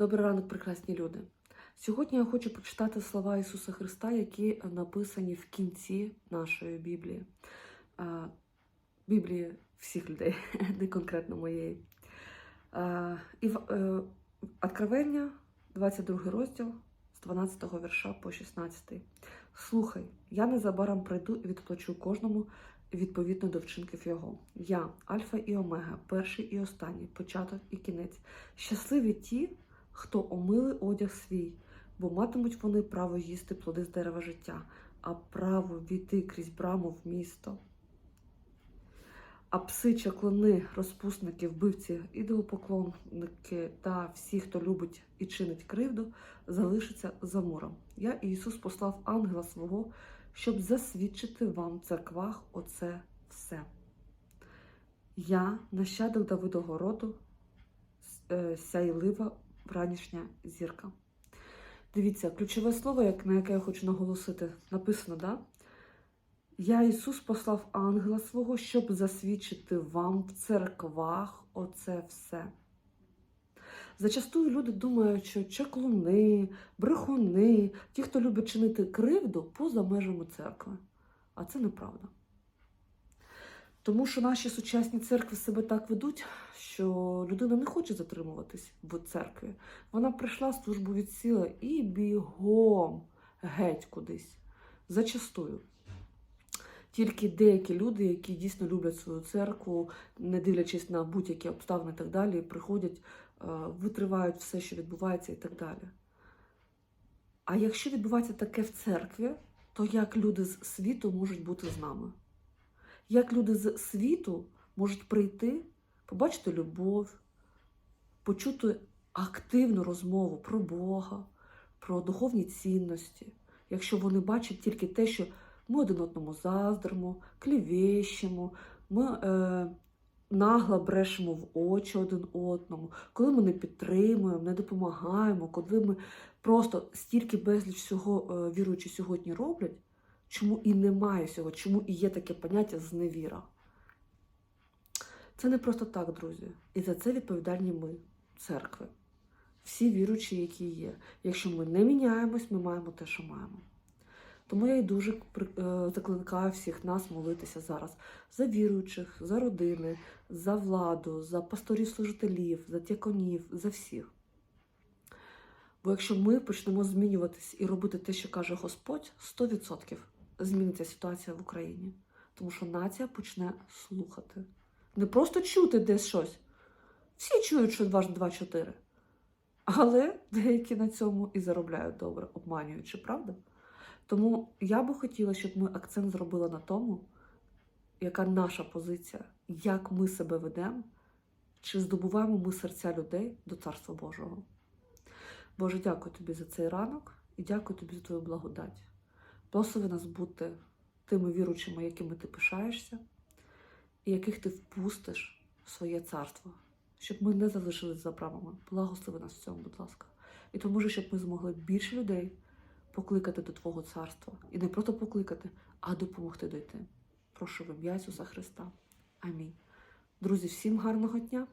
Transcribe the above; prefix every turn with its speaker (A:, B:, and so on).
A: Добрий ранок, прекрасні люди. Сьогодні я хочу прочитати слова Ісуса Христа, які написані в кінці нашої Біблії. Біблії всіх людей, не конкретно моєї. І е, Откровення, 22 розділ, з 12 вірша по 16. Слухай, я незабаром прийду і відплачу кожному відповідно до вчинків його. Я, Альфа і Омега, перший і останній, початок і кінець. Щасливі ті, хто омили одяг свій, бо матимуть вони право їсти плоди з дерева життя, а право війти крізь браму в місто. А пси, чаклуни, розпусники, вбивці, ідолопоклонники та всі, хто любить і чинить кривду, залишаться за муром. Я, Ісус, послав ангела свого, щоб засвідчити вам в церквах оце все. Я, нащадок Давидового роду, е, сяйлива вранішня зірка. Дивіться, ключове слово, як, на яке я хочу наголосити, написано, да? Я Ісус послав ангела свого, щоб засвідчити вам в церквах оце все. Зачастую люди думають, що чаклуни, брехуни, ті, хто любить чинити кривду поза межами церкви. А це неправда. Тому що наші сучасні церкви себе так ведуть, що людина не хоче затримуватись в церкві. Вона прийшла службу відсіла і бігом геть кудись. Зачастую. Тільки деякі люди, які дійсно люблять свою церкву, не дивлячись на будь-які обставини і так далі, приходять, е, витривають все, що відбувається і так далі. А якщо відбувається таке в церкві, то як люди з світу можуть бути з нами? Як люди з світу можуть прийти, побачити любов, почути активну розмову про Бога, про духовні цінності, якщо вони бачать тільки те, що ми один одному заздримо, клівещимо, ми е, нагло брешемо в очі один одному, коли ми не підтримуємо, не допомагаємо, коли ми просто стільки безліч всього е, віруючі сьогодні роблять, чому і немає цього, чому і є таке поняття зневіра. Це не просто так, друзі. І за це відповідальні ми, церкви. Всі віруючі, які є. Якщо ми не міняємось, ми маємо те, що маємо. Тому я і дуже е, закликаю всіх нас молитися зараз за віруючих, за родини, за владу, за пасторів-служителів, за дяконів, за всіх. Бо якщо ми почнемо змінюватись і робити те, що каже Господь, 100% зміниться ситуація в Україні. Тому що нація почне слухати. Не просто чути десь щось. Всі чують, що 2 2 4. Але деякі на цьому і заробляють добре, обманюючи, правда? Тому я би хотіла, щоб ми акцент зробили на тому, яка наша позиція, як ми себе ведемо, чи здобуваємо ми серця людей до Царства Божого. Боже, дякую тобі за цей ранок і дякую тобі за твою благодать. Благослови нас бути тими віручими, якими ти пишаєшся, і яких ти впустиш в своє царство, щоб ми не залишились за брамами. Благослови нас в цьому, будь ласка. І тому, щоб ми змогли більше людей покликати до Твого царства. І не просто покликати, а допомогти дойти. Прошу в ім'я Ісуса Христа. Амінь. Друзі, всім гарного дня!